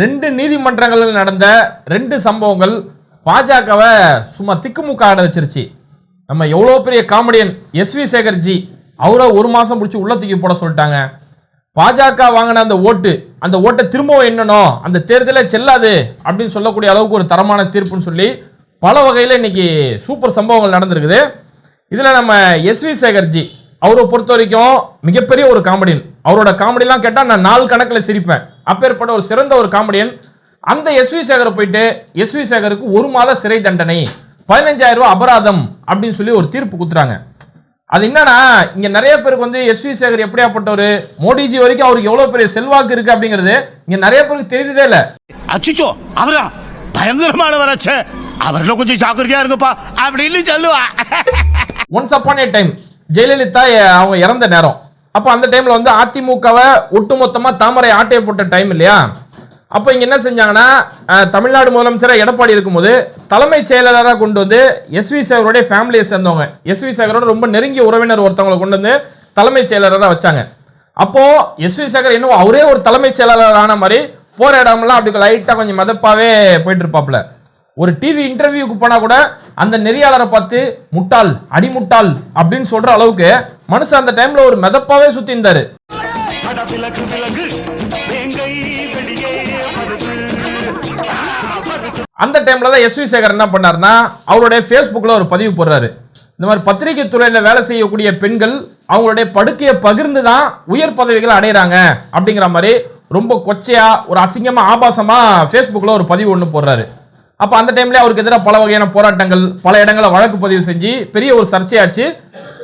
ரெண்டு நீதிமன்றங்களில் நடந்த ரெண்டு சம்பவங்கள் பாஜகவை சும்மா திக்குமுக்க ஆட வச்சிருச்சு. நம்ம எவ்வளோ பெரிய காமெடியன் எஸ்வி சேகர்ஜி அவரை ஒரு மாதம் பிடிச்சி உள்ள தூக்கி போட சொல்லிட்டாங்க. பாஜக வாங்கின அந்த ஓட்டு அந்த ஓட்டை திரும்பவும் எண்ணணும் அந்த தேர்தலே செல்லாது அப்படின்னு சொல்லக்கூடிய அளவுக்கு ஒரு தரமான தீர்ப்புன்னு சொல்லி பல வகையில் இன்னைக்கு சூப்பர் சம்பவங்கள் நடந்திருக்குது. இதில் நம்ம எஸ்வி சேகர்ஜி அவரை பொறுத்த வரைக்கும் மிகப்பெரிய ஒரு காமெடியன். அவரோட காமெடிலாம் கேட்டால் நான் நாலு கணக்கில் சிரிப்பேன். அப்பேற்பட்ட ஒரு சிறந்த ஒரு காமெடியன். அந்த எஸ்வி சேகரை போயிட்டு எஸ்வி சேகருக்கு ஒரு மாத சிறை தண்டனை பதினஞ்சாயிரம் ரூபாய் அபராதம் அப்படின்னு சொல்லி ஒரு தீர்ப்பு குத்துறாங்க அது என்னன்னா இங்க நிறைய பேருக்கு வந்து எஸ்வி சேகர் எப்படியாப்பட்டவர் மோடிஜி வரைக்கும் அவருக்கு எவ்வளவு பெரிய செல்வாக்கு இருக்கு அப்படிங்கிறது இங்க நிறைய பேருக்கு தெரியுதே இல்ல. அச்சுச்சோ அவரா? பயங்கரமானவராச்சே அவர்ல கொஞ்சம் ஜாக்கிரதையா இருங்கப்பா அப்படின்னு சொல்லுவா. Once upon a time Jayalalithaa அவங்க இறந்த நேரம். அப்போ அந்த டைமில் வந்து அதிமுகவை ஒட்டுமொத்தமாக தாமரை ஆட்டைய போட்ட டைம் இல்லையா? அப்போ இங்கே என்ன செஞ்சாங்கன்னா தமிழ்நாடு முதலமைச்சராக எடப்பாடி இருக்கும்போது தலைமைச் செயலாளராக கொண்டு வந்து எஸ்வி சேகருடைய ஃபேமிலியை சேர்ந்தவங்க. எஸ்வி சேகரோட ரொம்ப நெருங்கிய உறவினர் ஒருத்தவங்களை கொண்டு வந்து தலைமைச் செயலாளராக வச்சாங்க. அப்போது எஸ்வி சேகர் இன்னும் அவரே ஒரு தலைமைச் செயலாளர் ஆன மாதிரி போகிற இடமெல்லாம் அப்படி லைட்டாக கொஞ்சம் மதப்பாகவே போயிட்டு இருப்பாப்ல. ஒரு டிவி இன்டர்வியூக்கு போனால் கூட அந்த நெறியாளரை பார்த்து முட்டாள் அடிமுட்டாள் அப்படின்னு சொல்ற அளவுக்கு மனுஷன் அந்த டைம்ல ஒரு மெதப்பாவே சுத்தி இருந்தாரு. அந்த டைம்ல தான் எஸ்வி சேகர் என்ன பண்ணாருன்னா அவருடைய ஃபேஸ்புக்கில் ஒரு பதிவு போடுறாரு. இந்த மாதிரி பத்திரிகை துறையில் வேலை செய்யக்கூடிய பெண்கள் அவங்களுடைய படுக்கையை பகிர்ந்து தான் உயர் பதவிகளை அடையிறாங்க அப்படிங்கிற மாதிரி ரொம்ப கொச்சையா ஒரு அசிங்கமா ஆபாசமா ஃபேஸ்புக்கில் ஒரு பதிவு ஒன்று போடுறாரு. அப்போ அந்த டைம்ல அவருக்கு எதிராக பல வகையான போராட்டங்கள் பல இடங்களில் வழக்கு பதிவு செஞ்சு பெரிய ஒரு சர்ச்சையாச்சு.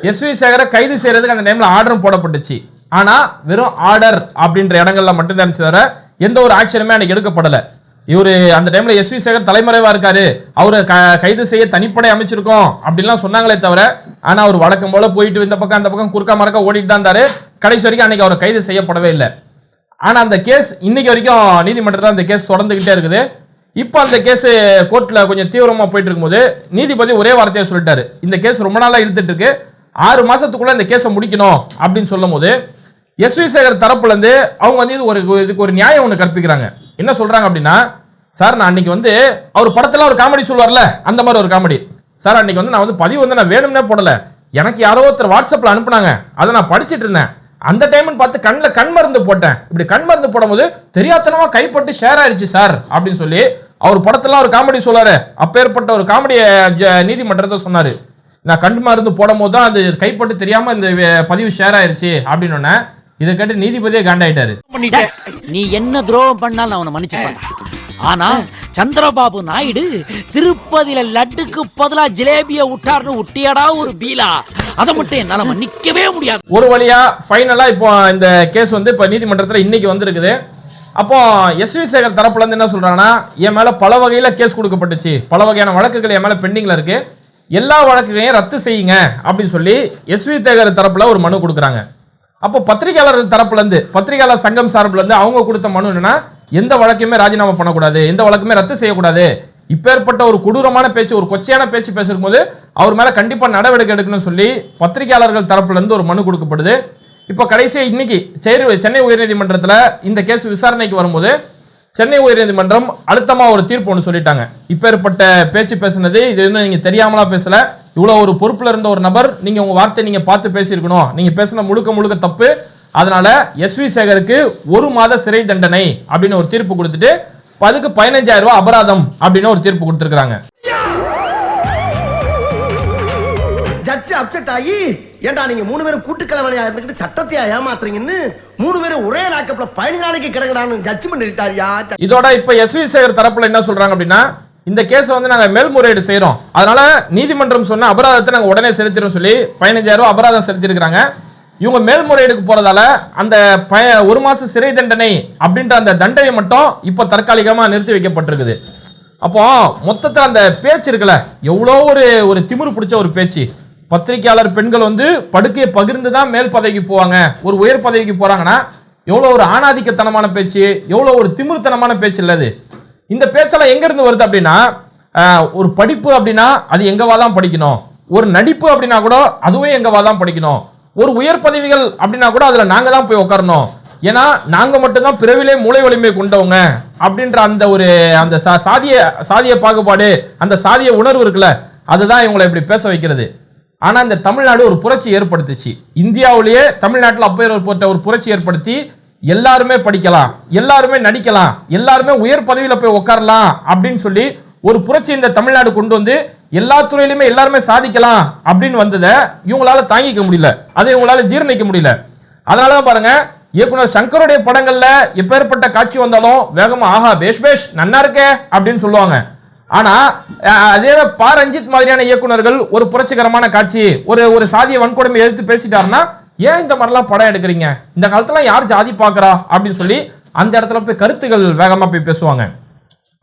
எஸ்வி சேகரை கைது செய்யறதுக்கு அந்த டைம்ல ஆர்டரும் போடப்பட்டுச்சு. ஆனா வெறும் ஆர்டர் அப்படின்ற இடங்கள்ல மட்டும்தான் இருந்துச்சு தவிர எந்த ஒரு ஆக்ஷனுமே அன்னைக்கு எடுக்கப்படலை. இவரு அந்த டைம்ல எஸ்வி சேகர் தலைமறைவா இருக்காரு. அவரை க- கைது செய்ய தனிப்படை அமைச்சிருக்கோம் அப்படின்லாம் சொன்னாங்களே தவிர ஆனா அவர் வழக்கம் போல போயிட்டு இந்த பக்கம் அந்த பக்கம் குறுக்கா மறக்க ஓடிட்டு தான் இருந்தாரு. கடைசி வரைக்கும் அன்னைக்கு அவரை கைது செய்யப்படவே இல்லை. ஆனா அந்த கேஸ் இன்னைக்கு வரைக்கும் நீதிமன்றத்தில் அந்த கேஸ் தொடர்ந்துகிட்டே இருக்குது. இப்போ அந்த கேஸ் கோர்ட்டில் கொஞ்சம் தீவிரமாக போயிட்டு இருக்கும்போது நீதிபதி ஒரே வார்த்தையை சொல்லிட்டாரு. இந்த கேஸ் ரொம்ப நாளாக இழுத்துட்டு இருக்கு. ஆறு மாதத்துக்குள்ளே இந்த கேஸை முடிக்கணும் அப்படின்னு சொல்லும் போது எஸ்வி சேகர் தரப்புலேருந்து அவங்க வந்து இது ஒரு இதுக்கு ஒரு நியாயம் ஒன்று கற்பிக்கிறாங்க. என்ன சொல்கிறாங்க அப்படின்னா சார் நான் அன்னைக்கு வந்து அவர் படத்தில் ஒரு காமெடி சொல்லுவார்ல அந்த மாதிரி ஒரு காமெடி சார் அன்னைக்கு வந்து நான் வந்து பதிவு வந்து நான் வேணும்னே போடலை. எனக்கு யாரோ ஒருத்தர் வாட்ஸ்அப்பில் அனுப்புனாங்க. அதை நான் படிச்சுட்டு இருந்தேன். அந்த டைம்னு பார்த்து கண்ணில் கண் மருந்து போட்டேன். இப்படி கண் மருந்து போடும்போது தெரியாதனமாக கைப்பட்டு ஷேர் ஆயிடுச்சு சார் அப்படின்னு சொல்லி அவர் படத்துல ஒரு காமெடி சொல்லாரு அப்பேற்பட்ட ஒரு காமெடியை நீதிமன்றத்தை சொன்னாரு. நான் கண் மருந்து போடும் போது தான் அது கைப்பட்டு தெரியாம இந்த பதிவு ஷேர் ஆயிருச்சு அப்படின்னு இதை கேட்டு நீதிபதியே காண்டாயிட்டாரு டேய், நீ என்ன துரோகம் பண்ணாலும் அவனை மன்னிச்சுப்பான். ஆனா சந்திரபாபு நாயுடு திருப்பதியில லட்டுக்கு பதிலா ஜிலேபிய விட்டார்னு விட்டியடா ஒரு பீலா. அதை மட்டும் என்னால மன்னிக்கவே முடியாது. ஒரு வழியா ஃபைனலா இப்போ இந்த கேஸ் வந்து இப்போ நீதிமன்றத்தில் இன்னைக்கு வந்திருக்குது. அப்போ எஸ்வி சேகர் தரப்புலருந்து என்ன சொல்றாங்கன்னா என் மேல பல வகையில கேஸ் கொடுக்கப்பட்டுச்சு. பல வகையான வழக்குகள் என் மேல பெண்டிங்ல இருக்கு. எல்லா வழக்குகளையும் ரத்து செய்யுங்க அப்படின்னு சொல்லி எஸ்வி சேகர் தரப்புல ஒரு மனு கொடுக்குறாங்க. அப்போ பத்திரிகையாளர்கள் தரப்புல இருந்து பத்திரிகையாளர் சங்கம் சார்புல இருந்து அவங்க கொடுத்த மனு என்னன்னா எந்த வழக்கையுமே ராஜினாமா பண்ணக்கூடாது எந்த வழக்குமே ரத்து செய்யக்கூடாது. இப்பேற்பட்ட ஒரு கொடூரமான பேச்சு ஒரு கொச்சையான பேச்சு பேசும்போது அவர் மேல கண்டிப்பா நடவடிக்கை எடுக்கணும்னு சொல்லி பத்திரிகையாளர்கள் தரப்புல இருந்து ஒரு மனு கொடுக்கப்படுது. இப்போ கடைசியாக இன்னைக்கு சேரு சென்னை உயர்நீதிமன்றத்தில் இந்த கேஸ் விசாரணைக்கு வரும்போது சென்னை உயர்நீதிமன்றம் அழுத்தமாக ஒரு தீர்ப்பு ஒன்று சொல்லிட்டாங்க. இப்பேற்பட்ட பேச்சு பேசுனது இது இன்னும் நீங்கள் தெரியாமலா பேசலை. இவ்வளோ ஒரு பொறுப்பில் இருந்த ஒரு நபர் நீங்கள் உங்கள் வார்த்தை நீங்கள் பார்த்து பேசியிருக்கணும். நீங்கள் பேசின முழுக்க முழுக்க தப்பு. அதனால எஸ்வி சேகருக்கு ஒரு மாத சிறை தண்டனை அப்படின்னு ஒரு தீர்ப்பு கொடுத்துட்டு அதுக்கு பதினஞ்சாயிரம் ரூபாய் அபராதம் அப்படின்னு ஒரு தீர்ப்பு கொடுத்துருக்காங்க ஜட்ஜ் அப்செட் ஆகி ஏன்டா நீங்க மூணு பேரும் கூட்டுக்கலவனையா இருந்துகிட்டு சட்டத்தையா ஏமாத்துறீங்கன்னு மூணு பேரும் ஒரே லாக்கப்ல பதினஞ்சு நாளைக்கு கிடக்குறான்னு ஜட்ஜ்மெண்ட் எழுதிட்டாரியா? இதோட இப்ப எஸ்வி சேகர் தரப்புல என்ன சொல்றாங்க அப்படின்னா இந்த கேஸ் வந்து நாங்க மேல்முறையீடு செய்யறோம் அதனால நீதிமன்றம் சொன்ன அபராதத்தை நாங்க உடனே செலுத்திடும் சொல்லி பதினஞ்சாயிரம் ரூபாய் அபராதம் செலுத்திருக்கிறாங்க இவங்க மேல்முறையீடுக்கு போறதால அந்த பய ஒரு மாச சிறை தண்டனை அப்படின்ற அந்த தண்டனை மட்டும் இப்போ தற்காலிகமா நிறுத்தி வைக்கப்பட்டிருக்குது. அப்போ மொத்தத்துல அந்த பேச்சு இருக்குல்ல எவ்வளோ ஒரு ஒரு திமிரு பிடிச்ச ஒரு பேச்சு. பத்திரிக்கையாளர் பெண்கள் வந்து படுக்கையை பகிர்ந்து தான் மேல் பதவிக்கு போவாங்க. ஒரு உயர் பதவிக்கு போறாங்கன்னா எவ்வளோ ஒரு ஆணாதிக்கத்தனமான பேச்சு எவ்வளோ ஒரு திமிர்த்தனமான பேச்சு இல்லது இந்த பேச்செல்லாம் எங்கேருந்து வருது அப்படின்னா ஒரு படிப்பு அப்படின்னா அது எங்கவா தான் படிக்கணும். ஒரு நடிப்பு அப்படின்னா கூட அதுவும் எங்கவா தான் படிக்கணும். ஒரு உயர் பதவிகள் அப்படின்னா கூட அதில் நாங்கள் தான் போய் உட்காரணும் ஏன்னா நாங்கள் மட்டும்தான் பிறவிலே மூளை வலிமை கொண்டவங்க அப்படின்ற அந்த ஒரு அந்த சா- சாதிய சாதிய பாகுபாடு அந்த சாதிய உணர்வு இருக்குல்ல அதுதான் இவங்களை இப்படி பேச வைக்கிறது. ஆனால் இந்த தமிழ்நாடு ஒரு புரட்சி ஏற்படுத்துச்சு. இந்தியாவிலேயே தமிழ்நாட்டில் அப்போ போட்ட ஒரு புரட்சி ஏற்படுத்தி எல்லாருமே படிக்கலாம் எல்லாருமே நடிக்கலாம் எல்லாருமே உயர் பதவியில் போய் உட்காரலாம் அப்படின்னு சொல்லி ஒரு புரட்சி இந்த தமிழ்நாடு கொண்டு வந்து எல்லா துறையிலுமே எல்லாருமே சாதிக்கலாம் அப்படின்னு வந்ததை இவங்களால தாங்கிக்க முடியல. அதை இவங்களால ஜீரணிக்க முடியல. அதனால தான் பாருங்க இயக்குனர் சங்கருடைய படங்கள்ல எப்பேற்பட்ட காட்சி வந்தாலும் வேகமா ஆஹா பேஷ் பேஷ் நன்னா இருக்கே அப்படின்னு சொல்லுவாங்க. ஆனா அதே பா ரஞ்சித் மாதிரியான இயக்குனர்கள் ஒரு புரட்சிகரமான காட்சி ஒரு ஒரு சாதிய வன்கொடுமை எதிர்த்து பேசிட்டாருன்னா ஏன் இந்த மாதிரிலாம் படம் எடுக்கிறீங்க? இந்த காலத்துல யார் ஜாதி பார்க்குறா அப்படின்னு சொல்லி அந்த இடத்துல போய் கருத்துகள் வேகமா போய் பேசுவாங்க.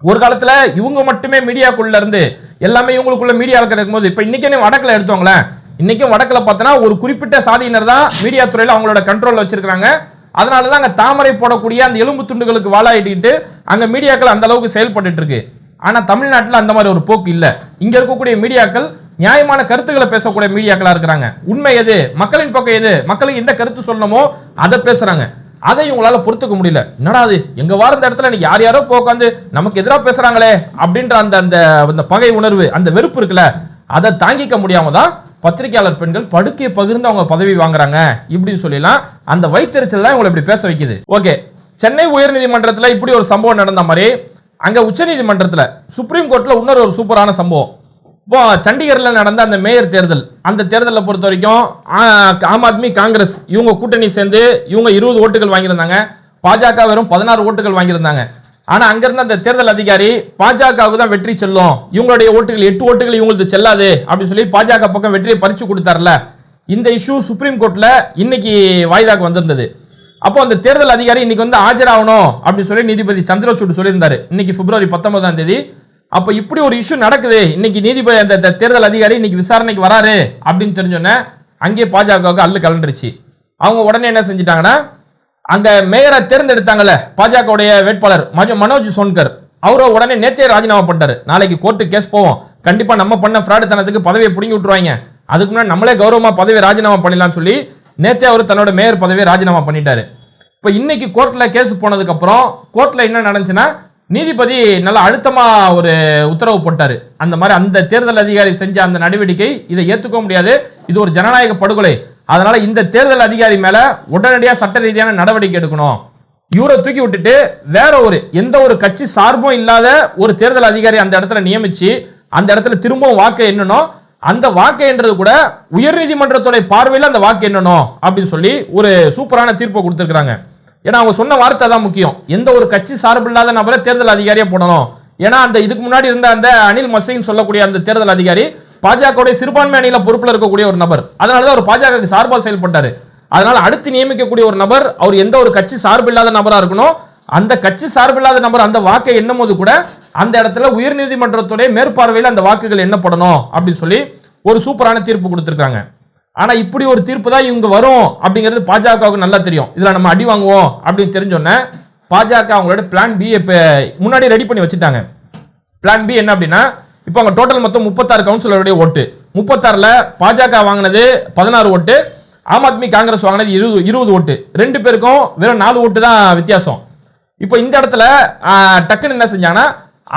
ஒரு காலத்துல இவங்க மட்டுமே மீடியாக்குள்ள இருந்து எல்லாமே இவங்களுக்குள்ள மீடியா இருக்கும்போது இப்ப இன்னைக்கு வடக்குல எடுத்தவங்களேன் இன்னைக்கும் வடக்குல பார்த்தோன்னா ஒரு குறிப்பிட்ட சாதியினர் தான் மீடியா துறையில அவங்களோட கண்ட்ரோல் வச்சிருக்காங்க அதனால தான் அங்கே தாமரை போடக்கூடிய அந்த எலும்பு துண்டுகளுக்கு வாழாயிட்டு அங்கே மீடியாக்கள் அந்த அளவுக்கு செயல்பட்டுட்டு இருக்கு. ஆனால் தமிழ்நாட்டில் அந்த மாதிரி ஒரு போக்கு இல்லை. இங்கே இருக்கக்கூடிய மீடியாக்கள் நியாயமான கருத்துக்களை பேசக்கூடிய மீடியாக்களா இருக்கிறாங்க. உண்மை எது? மக்களின் பக்கம் எது? மக்களுக்கு எந்த கருத்து சொல்லணுமோ அதை பேசுறாங்க. அதை இவங்களால பொறுத்துக்க முடியல. என்னடா அது? எங்க வார இந்த இடத்துல யார் யாரோ உட்காந்து நமக்கு எதிராக பேசுறாங்களே அப்படின்ற அந்த அந்த அந்த பகை உணர்வு அந்த வெறுப்பு இருக்குல்ல அதை தாங்கிக்க முடியாம தான் பத்திரிகையாளர் பெண்கள் படுக்கையை பகிர்ந்து அவங்க பதவி வாங்குறாங்க இப்படின்னு சொல்லலாம் அந்த வைத்தறிச்சல் தான் இவங்களை இப்படி பேச வைக்குது. ஓகே. சென்னை உயர்நீதிமன்றத்தில் இப்படி ஒரு சம்பவம் நடந்த மாதிரி அங்கே உச்சநீதிமன்றத்தில் சுப்ரீம் கோர்ட்டில் இன்னொரு ஒரு சூப்பரான சம்பவம். இப்போ சண்டிகரில் நடந்த அந்த மேயர் தேர்தல் அந்த தேர்தலை பொறுத்த வரைக்கும் ஆம் ஆத்மி காங்கிரஸ் இவங்க கூட்டணி சேர்ந்து இவங்க இருபது ஓட்டுகள் வாங்கியிருந்தாங்க. பாஜக வெறும் பதினாறு ஓட்டுகள் வாங்கியிருந்தாங்க. ஆனால் அங்கேருந்து அந்த தேர்தல் அதிகாரி பாஜகவுக்கு தான் வெற்றி செல்லும். இவங்களுடைய ஓட்டுகள் எட்டு ஓட்டுகள் இவங்களுக்கு செல்லாது அப்படின்னு சொல்லி பாஜக பக்கம் வெற்றியை பறிச்சு கொடுத்தாருல. இந்த இஷ்யூ சுப்ரீம் கோர்ட்டில் இன்னைக்கு வாய்தாக்கு வந்திருந்தது. அப்போ அந்த தேர்தல் அதிகாரி இன்னைக்கு வந்து ஆஜராகணும் அப்படின்னு சொல்லி நீதிபதி சந்திரசூட் சொல்லியிருந்தாரு. இன்னைக்கு பிப்ரவரி பத்தொன்பதாம் தேதி. அப்ப இப்படி ஒரு இஷ்யூ நடக்குது. இன்னைக்கு நீதிபதி அந்த தேர்தல் அதிகாரி இன்னைக்கு விசாரணைக்கு வராரு அப்படின்னு தெரிஞ்சோன்னே அங்கேயே பாஜகவுக்கு அல்லு கலண்டுருச்சு. அவங்க உடனே என்ன செஞ்சிட்டாங்கன்னா அங்க மேயரை தேர்ந்தெடுத்தாங்கல்ல பாஜகவுடைய வேட்பாளர் மஜ- மனோஜ் சோன்கர். அவரை உடனே நேத்தே ராஜினாமா பண்ணிட்டாரு. நாளைக்கு கோர்ட்டு கேஸ் போவோம். கண்டிப்பா நம்ம பண்ண ஃப்ராடு தனத்துக்கு பதவியை பிடுங்கி விட்டுருவாங்க. அதுக்கு முன்னாடி நம்மளே கௌரவமா பதவியை ராஜினாமா பண்ணிடலாம்னு சொல்லி நேத்தே அவர் தன்னோட மேயர் பதவியை ராஜினாமா பண்ணிட்டாரு. இப்போ இன்னைக்கு கோர்ட்டில் கேஸ் போனதுக்கப்புறம் கோர்ட்டில் என்ன நடந்துச்சுன்னா நீதிபதி நல்ல அழுத்தமாக ஒரு உத்தரவு போட்டார். அந்த மாதிரி அந்த தேர்தல் அதிகாரி செஞ்ச அந்த நடவடிக்கை இதை ஏற்றுக்க முடியாது. இது ஒரு ஜனநாயக படுகொலை. அதனால் இந்த தேர்தல் அதிகாரி மேலே உடனடியாக சட்ட ரீதியான நடவடிக்கை எடுக்கணும். இவரை தூக்கி விட்டுட்டு வேற ஒரு எந்த ஒரு கட்சி சார்பும் இல்லாத ஒரு தேர்தல் அதிகாரி அந்த இடத்துல நியமிச்சு அந்த இடத்துல திரும்பவும் வாக்கு எண்ணணும். அந்த வாக்கு என்றது கூட உயர்நீதிமன்றத்துடைய பார்வையில் அந்த வாக்கு எண்ணணும் அப்படின்னு சொல்லி ஒரு சூப்பரான தீர்ப்பை கொடுத்துருக்குறாங்க. ஏன்னா அவங்க சொன்ன வார்த்தை தான் முக்கியம். எந்த ஒரு கட்சி சார்பில்லாத நபரை தேர்தல் அதிகாரியா போடணும். ஏன்னா அந்த இதுக்கு முன்னாடி இருந்த அந்த அனில் மசைன்னு சொல்லக்கூடிய அந்த தேர்தல் அதிகாரி பாஜகவுடைய சிறுபான்மை அணியில பொறுப்புல இருக்கக்கூடிய ஒரு நபர். அதனாலதான் அவர் பாஜக சார்பாக செயல்பட்டாரு. அதனால அடுத்து நியமிக்கக்கூடிய ஒரு நபர் அவர் எந்த ஒரு கட்சி சார்பில்லாத நபரா இருக்கணும் அந்த கட்சி சார்பில்லாத நபர் அந்த வாக்கை எண்ணும் போது கூட அந்த இடத்துல உயர்நீதிமன்றத்துடைய மேற்பார்வையில் அந்த வாக்குகள் எண்ணப்படணும் அப்படின்னு சொல்லி ஒரு சூப்பரான தீர்ப்பு கொடுத்துருக்காங்க. ஆனா இப்படி ஒரு தீர்ப்பு தான் இவங்க வரும் அப்படிங்கிறது பாஜகவுக்கு நல்லா தெரியும். இதுல நம்ம அடி வாங்குவோம் அப்படின்னு தெரிஞ்சோன்னே பாஜக அவங்களோட பிளான் பி இப்ப முன்னாடி ரெடி பண்ணி வச்சுட்டாங்க. பிளான் பி என்ன அப்படின்னா இப்போ அவங்க டோட்டல் மொத்தம் முப்பத்தாறு கவுன்சிலருடைய ஓட்டு. முப்பத்தாறுல பாஜக வாங்கினது பதினாறு ஓட்டு ஆம் ஆத்மி காங்கிரஸ் வாங்கினது இருபது இருபது ஓட்டு. ரெண்டு பேருக்கும் வெறும் நாலு ஓட்டு தான் வித்தியாசம். இப்போ இந்த இடத்துல டக்குன்னு என்ன செஞ்சாங்கன்னா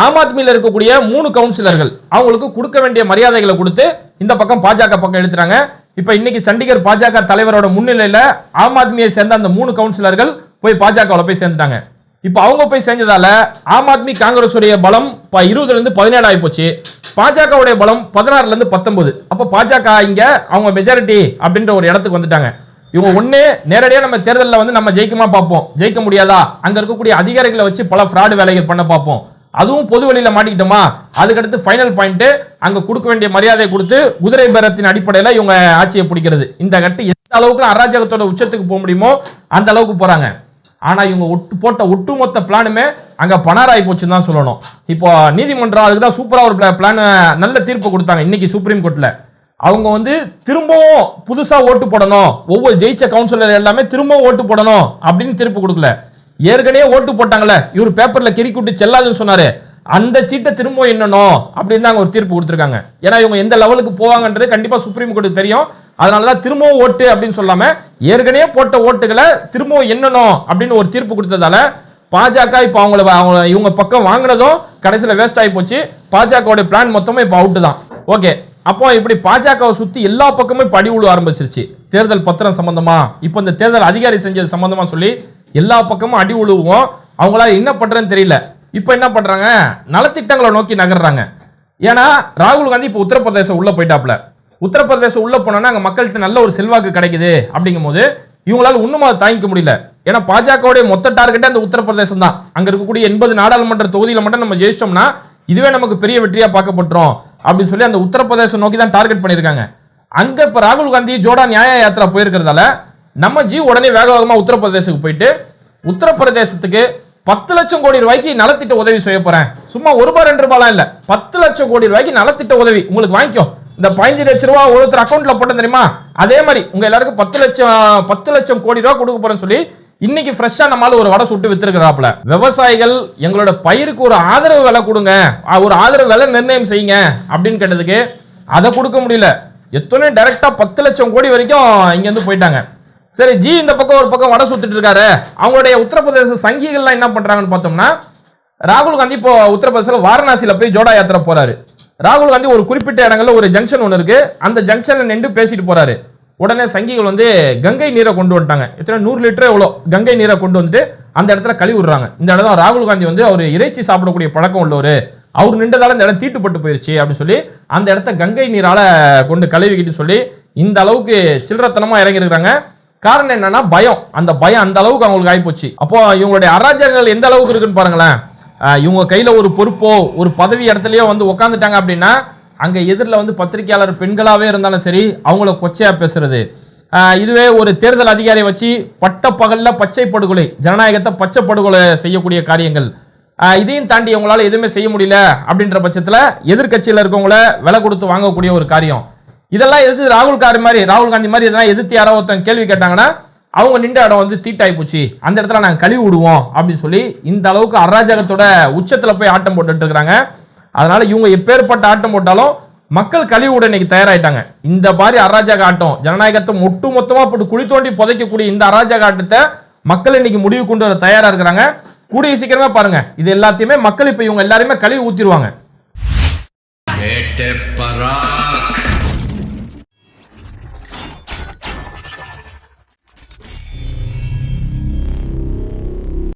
ஆம் ஆத்மியில் இருக்கக்கூடிய மூணு கவுன்சிலர்கள் அவங்களுக்கு கொடுக்க வேண்டிய மரியாதைகளை கொடுத்து இந்த பக்கம் பாஜக பக்கம் எழுத்துறாங்க இப்போ இன்னைக்கு சண்டிகர் பாஜக தலைவரோட முன்னிலையில ஆம் ஆத்மியை சேர்ந்த அந்த மூணு கவுன்சிலர்கள் போய் பாஜகவில் போய் சேர்ந்துட்டாங்க. இப்போ அவங்க போய் சேர்ந்ததால ஆம் ஆத்மி காங்கிரஸ் உடைய பலம் இப்போ இருபதுல இருந்து பதினேழு ஆகி போச்சு. பாஜகவுடைய பலம் பதினாறுல இருந்து பத்தொன்பது. அப்போ பாஜக இங்க அவங்க மெஜாரிட்டி அப்படின்ற ஒரு இடத்துக்கு வந்துட்டாங்க. இவங்க ஒண்ணு நேரடியா நம்ம தேர்தலில் வந்து நம்ம ஜெயிக்குமா பார்ப்போம். ஜெயிக்க முடியாதா? அங்க இருக்கக்கூடிய அதிகாரிகளை வச்சு பல ஃப்ராடு வேலைகள் பண்ண பார்ப்போம். அதுவும் பொது வெளியில மாட்டிக்கிட்டோமா? அதுக்கடுத்து ஃபைனல் பாயிண்ட் அங்க கொடுக்க வேண்டிய மரியாதையை கொடுத்து குதிரை பேரத்தின் அடிப்படையில இவங்க ஆட்சியை பிடிக்கிறது. இந்த கட்டு எந்த அளவுக்கு அராஜகத்தோட உச்சத்துக்கு போக முடியுமோ அந்த அளவுக்கு போறாங்க. ஆனா இவங்க ஒட்டு போட்ட ஒட்டுமொத்த பிளானுமே அங்க பணாராய் போச்சுன்னு தான் சொல்லணும். இப்போ நீதிமன்றம் அதுக்கு தான் சூப்பரா ஒரு பிளான் நல்ல தீர்ப்பு கொடுத்தாங்க இன்னைக்கு சுப்ரீம் கோர்ட்ல அவங்க வந்து திரும்பவும் புதுசா ஓட்டு போடணும். ஒவ்வொரு ஜெயிச்ச கவுன்சிலர் எல்லாமே திரும்பவும் ஓட்டு போடணும் அப்படின்னு தீர்ப்பு கொடுக்கல. ஏற்கனவே ஓட்டு போட்டாங்கல்ல இவர் பேப்பர்ல கிரிக்குட்டு செல்லாதுன்னு சொன்னாரு. அந்த சீட்டை திரும்ப என்னணும் அப்படின்னு தான் ஒரு தீர்ப்பு கொடுத்துருக்காங்க. ஏன்னா இவங்க எந்த லெவலுக்கு போவாங்கன்றது கண்டிப்பா சுப்ரீம் கோர்ட்டுக்கு தெரியும். அதனாலதான் திரும்பவும் ஓட்டு அப்படின்னு சொல்லாம ஏற்கனவே போட்ட ஓட்டுகளை திரும்பவும் என்னணும் அப்படின்னு ஒரு தீர்ப்பு கொடுத்ததால பாஜக இப்போ அவங்கள அவங்க இவங்க பக்கம் வாங்கினதும் கடைசியில் வேஸ்ட் ஆகி போச்சு. பாஜகவோட பிளான் மொத்தமும் இப்போ அவுட்டு தான். ஓகே அப்போ இப்படி பாஜகவை சுற்றி எல்லா பக்கமும் படி விழு ஆரம்பிச்சிருச்சு. தேர்தல் பத்திரம் சம்பந்தமா. இப்போ இந்த தேர்தல் அதிகாரி செஞ்சது சம்பந்தமா சொல்லி எல்லா பக்கமும் அடி உழுவும் அவங்களால என்ன பண்றேன்னு தெரியல. இப்போ என்ன பண்றாங்க? நலத்திட்டங்களை நோக்கி நகர்றாங்க. ஏன்னா ராகுல் காந்தி இப்போ உத்தரப்பிரதேசம் உள்ள போயிட்டாப்ல உத்தரப்பிரதேசம் உள்ள போனோன்னா அங்க மக்கள்கிட்ட நல்ல ஒரு செல்வாக்கு கிடைக்குது அப்படிங்கும்போது இவங்களால இன்னும் அதை தாங்கிக்க முடியல. ஏன்னா பாஜகவுடைய மொத்த டார்கெட்டே அந்த உத்தரப்பிரதேசம் தான். அங்க இருக்கக்கூடிய எண்பது நாடாளுமன்ற தொகுதியில மட்டும் நம்ம ஜெயிச்சிட்டோம்னா இதுவே நமக்கு பெரிய வெற்றியா பார்க்கப்பட்டுரும் அப்படின்னு சொல்லி அந்த உத்தரப்பிரதேசம் நோக்கி தான் டார்கெட் பண்ணியிருக்காங்க. அங்க இப்ப ராகுல் காந்தி ஜோடா நியாய யாத்திரா போயிருக்கிறதால நம்ம ஜி உடனே வேக வேகமாக உத்தரப்பிரதேசத்துக்கு போயிட்டு உத்தரப்பிரதேசத்துக்கு பத்து லட்சம் கோடி ரூபாய்க்கு நலத்திட்ட உதவி செய்ய போறேன். சும்மா ஒரு ரூபாய் ரெண்டு ரூபாய்லாம் இல்ல. பத்து லட்சம் கோடி ரூபாய்க்கு நலத்திட்ட உதவி. உங்களுக்கு வாங்கிக்கோ. இந்த பதினஞ்சு லட்சம் ரூபா ஒருத்தர் அக்கௌண்ட்ல போட்டோம் தெரியுமா? அதே மாதிரி உங்க எல்லாருக்கும் பத்து லட்சம் பத்து லட்சம் கோடி ரூபாய் கொடுக்க போறேன்னு சொல்லி இன்னைக்கு ஃப்ரெஷ்ஷா நம்மால ஒரு வடை சுட்டு வித்துருக்கிறாப்ல விவசாயிகள் எங்களோட பயிருக்கு ஒரு ஆதரவு விலை கொடுங்க. ஒரு ஆதரவு விலை நிர்ணயம் செய்யுங்க அப்படின்னு கேட்டதுக்கு அதை கொடுக்க முடியல. எத்தனையும் டைரக்டா பத்து லட்சம் கோடி வரைக்கும் இங்க இருந்து போயிட்டாங்க. சரி ஜி இந்த பக்கம் ஒரு பக்கம் வடை சுட்டுட்டு இருக்காரு. அவங்களுடைய உத்தரப்பிரதேச சங்கிகள்லாம் என்ன பண்றாங்கன்னு பார்த்தோம்னா ராகுல் காந்தி இப்போ உத்தரப்பிரதேசல வாரணாசியில போய் ஜோடா யாத்திரை போறாரு. ராகுல் காந்தி ஒரு குறிப்பிட்ட இடங்கள்ல ஒரு ஜங்ஷன் ஒன்று இருக்கு. அந்த ஜங்ஷன்ல நின்று பேசிட்டு போறாரு. உடனே சங்கிகள் வந்து கங்கை நீரை கொண்டு வந்துட்டாங்க. எத்தனை? நூறு லிட்டர் எவ்வளோ? கங்கை நீரை கொண்டு வந்துட்டு அந்த இடத்துல கழுவி விடுறாங்க. இந்த இடம் தான் ராகுல் காந்தி வந்து அவர் இறைச்சி சாப்பிடக்கூடிய பழக்கம் உள்ளவர். அவர் நின்றதால இந்த இடம் தீட்டுப்பட்டு போயிருச்சு அப்படின்னு சொல்லி அந்த இடத்த கங்கை நீரால கொண்டு கழுவிக்கிட்டு சொல்லி இந்த அளவுக்கு சில்லறத்தனமாக இறங்கியிருக்கிறாங்க. காரணம் என்னன்னா பயம். அந்த பயம் அந்த அளவுக்கு அவங்களுக்கு ஆகிப்போச்சு அப்போ இவங்களுடைய அராஜகங்கள் எந்த அளவுக்கு இருக்குன்னு பாருங்களேன். இவங்க கையில ஒரு பொறுப்போ ஒரு பதவி இடத்துலயோ வந்து உட்காந்துட்டாங்க அப்படின்னா அங்க எதிரில் வந்து பத்திரிகையாளர் பெண்களாவே இருந்தாலும் சரி அவங்கள கொச்சையா பேசுறது. இதுவே ஒரு தேர்தல் அதிகாரியை வச்சு பட்ட பகல்ல பச்சை படுகொலை ஜனநாயகத்தை பச்சை படுகொலை செய்யக்கூடிய காரியங்கள். இதையும் தாண்டி அவங்களால எதுவுமே செய்ய முடியல அப்படின்ற பட்சத்தில் எதிர்கட்சியில் இருக்கவங்கள விலை கொடுத்து வாங்கக்கூடிய ஒரு காரியம். இதெல்லாம் எதிர்த்து ராகுல் காந்தி மாதிரி ராகுல் காந்தி மாதிரி இதெல்லாம் எதிர்த்து யாரோ ஒருத்தன் கேள்வி கேட்டாங்கன்னா அவங்க நின்ற இடம் வந்து தீட்டாய் போச்சு. அந்த இடத்துல நாங்கள் கழுவி விடுவோம் அப்படின்னு சொல்லி இந்த அளவுக்கு அராஜகத்தோட உச்சத்தில் போய் ஆட்டம் போட்டுட்டு இருக்கிறாங்க. அதனால இவங்க எப்பேற்பட்ட ஆட்டம் போட்டாலும் மக்கள் கழிவு விட இன்னைக்கு தயாராயிட்டாங்க. இந்த மாதிரி அராஜக ஆட்டம் ஜனநாயகத்தை ஒட்டு மொத்தமாக போட்டு குழி தோண்டி புதைக்கக்கூடிய இந்த அராஜக ஆட்டத்தை மக்கள் இன்னைக்கு முடிவு கொண்டு வர தயாராக இருக்கிறாங்க. கூடிய சீக்கிரமே பாருங்க இது எல்லாத்தையுமே மக்கள் இப்ப இவங்க எல்லாருமே கழுவி ஊத்திடுவாங்க.